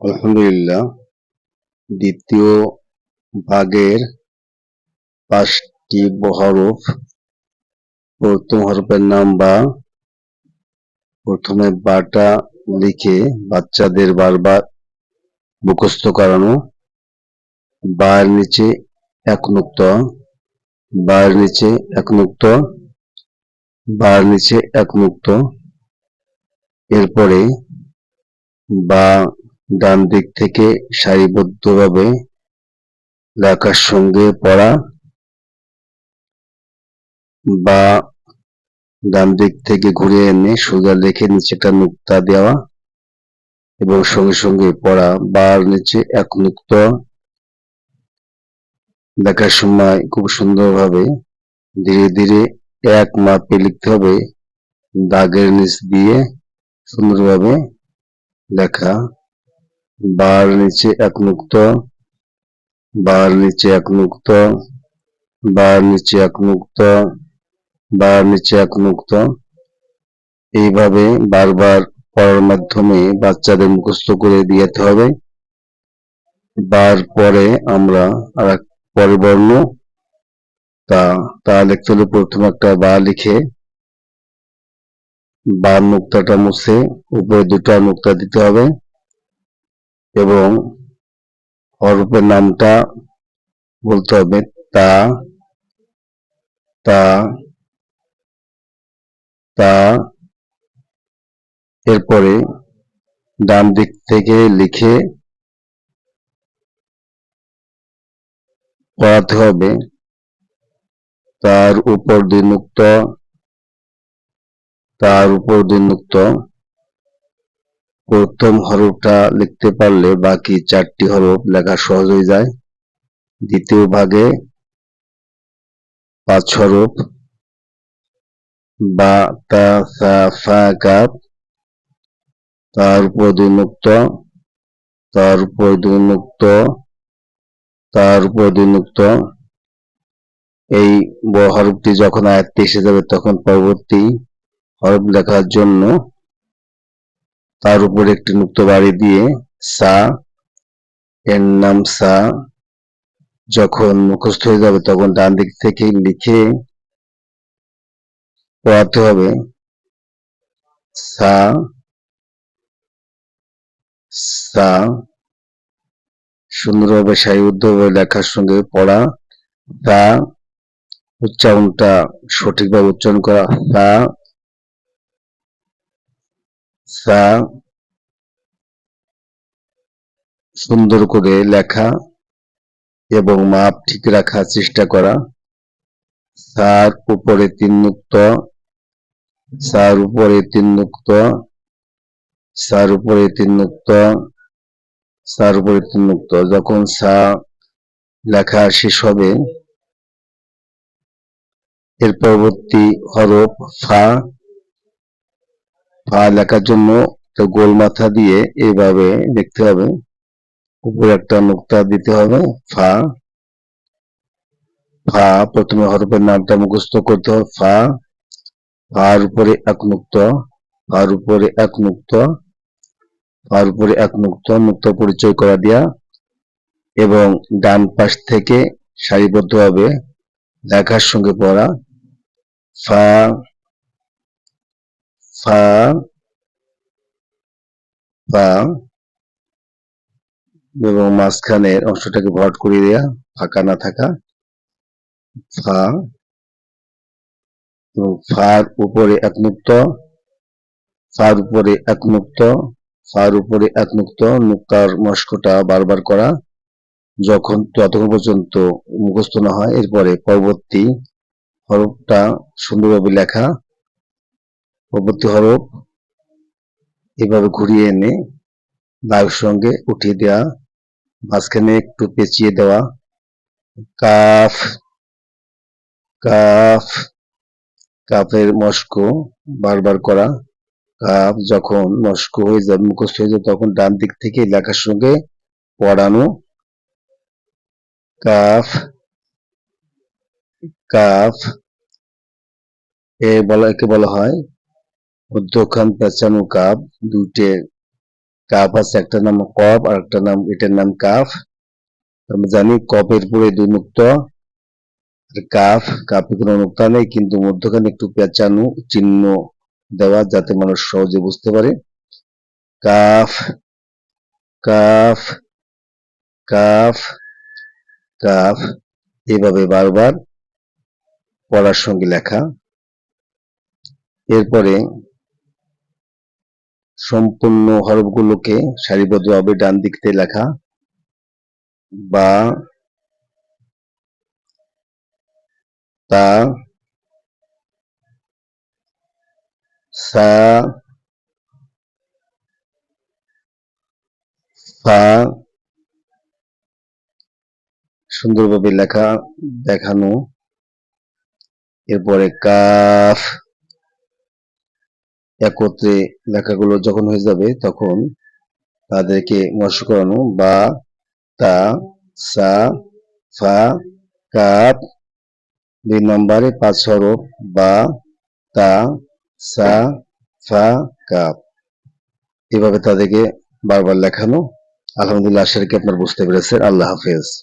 আলহামদুলিল্লাহ, দ্বিতীয় ভাগের পাঁচটি হরফ প্রথম হরফের নাম বা প্রথমে বাটা লিখে বাচ্চাদের বারবার মুখস্থ করানো বার নিচে এক মুক্ত বার নিচে এক মুক্ত বার নিচে এক মুক্ত এরপরে বা ডান দিক থেকে সারিবদ্ধভাবে লেখার সঙ্গে পড়া বা ডান দিক থেকে ঘুরে এনে সোজা লেখে নিচে একটা নুক্তা দেওয়া এবং সঙ্গে সঙ্গে পড়া বার নিচে এক মুক্ত লেখার সময় খুব সুন্দরভাবে ধীরে ধীরে এক মাপে লিখতে হবে, দাগের নিচ দিয়ে সুন্দরভাবে লেখা বার নিচে এক মুক্ত, বার নিচে এক মুক্ত, বার নিচে এক মুক্ত, বার নিচে এক মুক্ত। এইভাবে বারবার পড়ার মাধ্যমে বাচ্চাদের মুখস্থ করে দিতে হবে। বার পরে আমরা আর এক পরে বর্ণ। তা তা লিখতে হলে প্রথমে একটা বা লিখে বা মুক্তাটা মুছে, উপরে দুটা মুক্তা দিতে হবে। এবং হরফের নামটা বলতে হবে তা তা তা। এরপরে ডান দিক থেকে লিখে পড়াতে হবে তার উপর দুই মুক্ত তার উপর দুই মুক্ত প্রথম হরফটা লিখতে পারলে বাকি চারটি হরফ লেখা সহজ হয়ে যায়। দ্বিতীয় ভাগে পাঁচ হরফ। বা, তা, সা, ফা, কাপ। তার উপর দুই মুক্ত তার উপর দুই মুক্ত তার উপর দুই মুক্ত এই হরফটি যখন আয়াতটি এসে যাবে তখন পরবর্তী হরফ লেখার জন্য তার উপর একটি মুক্ত বাড়ি দিয়ে সা, এর নাম সা, যখন মুখস্থ হয়ে যাবে তখন ডান দিক থেকে লিখে পড়াতে হবে সা সা সুন্দরভাবে সারিবদ্ধভাবে লেখার সঙ্গে পড়া সা উচ্চারণটা সঠিকভাবে উচ্চারণ করা সা সা, সুন্দর করে লেখা এবং মাপ ঠিক রাখার চেষ্টা করা। সার উপরে তিন মুক্ত, সার উপরে তিন মুক্ত, সার উপরে তিন মুক্ত, সার উপরে তিন মুক্ত। যখন সা লেখা শেষ হবে, এর পরবর্তী হরফ ফা ফা লেখার জন্য গোল মাথা দিয়ে এইভাবে লিখতে হবে। উপরে একটা নুক্তা দিতে হবে, ফা। ফা প্রথমে হরফের নামটা মুখস্থ করতে হবে, ফা। ফার উপরে এক মুক্ত ফার উপরে এক মুক্ত ফার উপরে এক মুক্ত মুক্ত পরিচয় করা দিয়া। এবং ডান পাশ থেকে সারিবদ্ধভাবে লেখার সঙ্গে পড়া, ফা। ফা ফা এবং মাঝখানের অংশটাকে ভট করে দেয়া, ফাঁকা না থাকা। ফা। এবং ফার উপরে এক মুক্ত ফার উপরে এক মুক্ত ফার উপরে এক মুক্ত মুক্তার মস্কটা বারবার করা। যখন ততক্ষণ পর্যন্ত মুখস্থ না হয়, এরপরে পরবর্তী হরফটা সুন্দরভাবে লেখা। পরবর্তী হরফ এভাবে ঘুরিয়ে এনে বায়ুর সঙ্গে উঠিয়ে দেওয়া মাঝখানে একটু পেঁচিয়ে দেওয়া, কাফ কাফ, কাফের মস্ক বারবার করা, কাফ যখন মস্ক হয়ে যাবে, মুখস্থ হয়ে যাবে, তখন ডান দিক থেকে লেখার সঙ্গে পড়ানো, কাফ কাফ, এ বলা, একে বলা হয় মধ্যখান পেঁচানো কাপ, দুইটে কাফ আছে, একটা নাম কফ আর একটা নাম, এটার নাম কাফ। আমরা জানি কফের পরে দুই মুক্ত কাফ, কাফে কোনো নুক্তা নেই, কিন্তু মধ্যখানে একটু পেঁচানো চিহ্ন দেওয়া যাতে মানুষ সহজে বুঝতে পারে। কাফ কাফ কাফ কাফ, এভাবে বারবার পড়ার সঙ্গে লেখা। এরপরে সম্পূর্ণ হরফগুলোকে সারিবদ্ধভাবে ডান দিক থেকে লেখা বা তা, সা, ফা সুন্দরভাবে লেখা, দেখানো, এরপরে কাফ একত্রে লেখাগুলো যখন হয়ে যাবে, তখন তাদেরকে মশ করানো, বা, তা, সা, ফা কাপ দুই নম্বরে পাঁচ হরফ, বা, তা, সা, ফা কাপ এভাবে তাদেরকে বারবার লেখানো। আলহামদুলিল্লাহ, আশা রাখি আপনার বুঝতে পেরেছেন। আল্লাহ হাফেজ।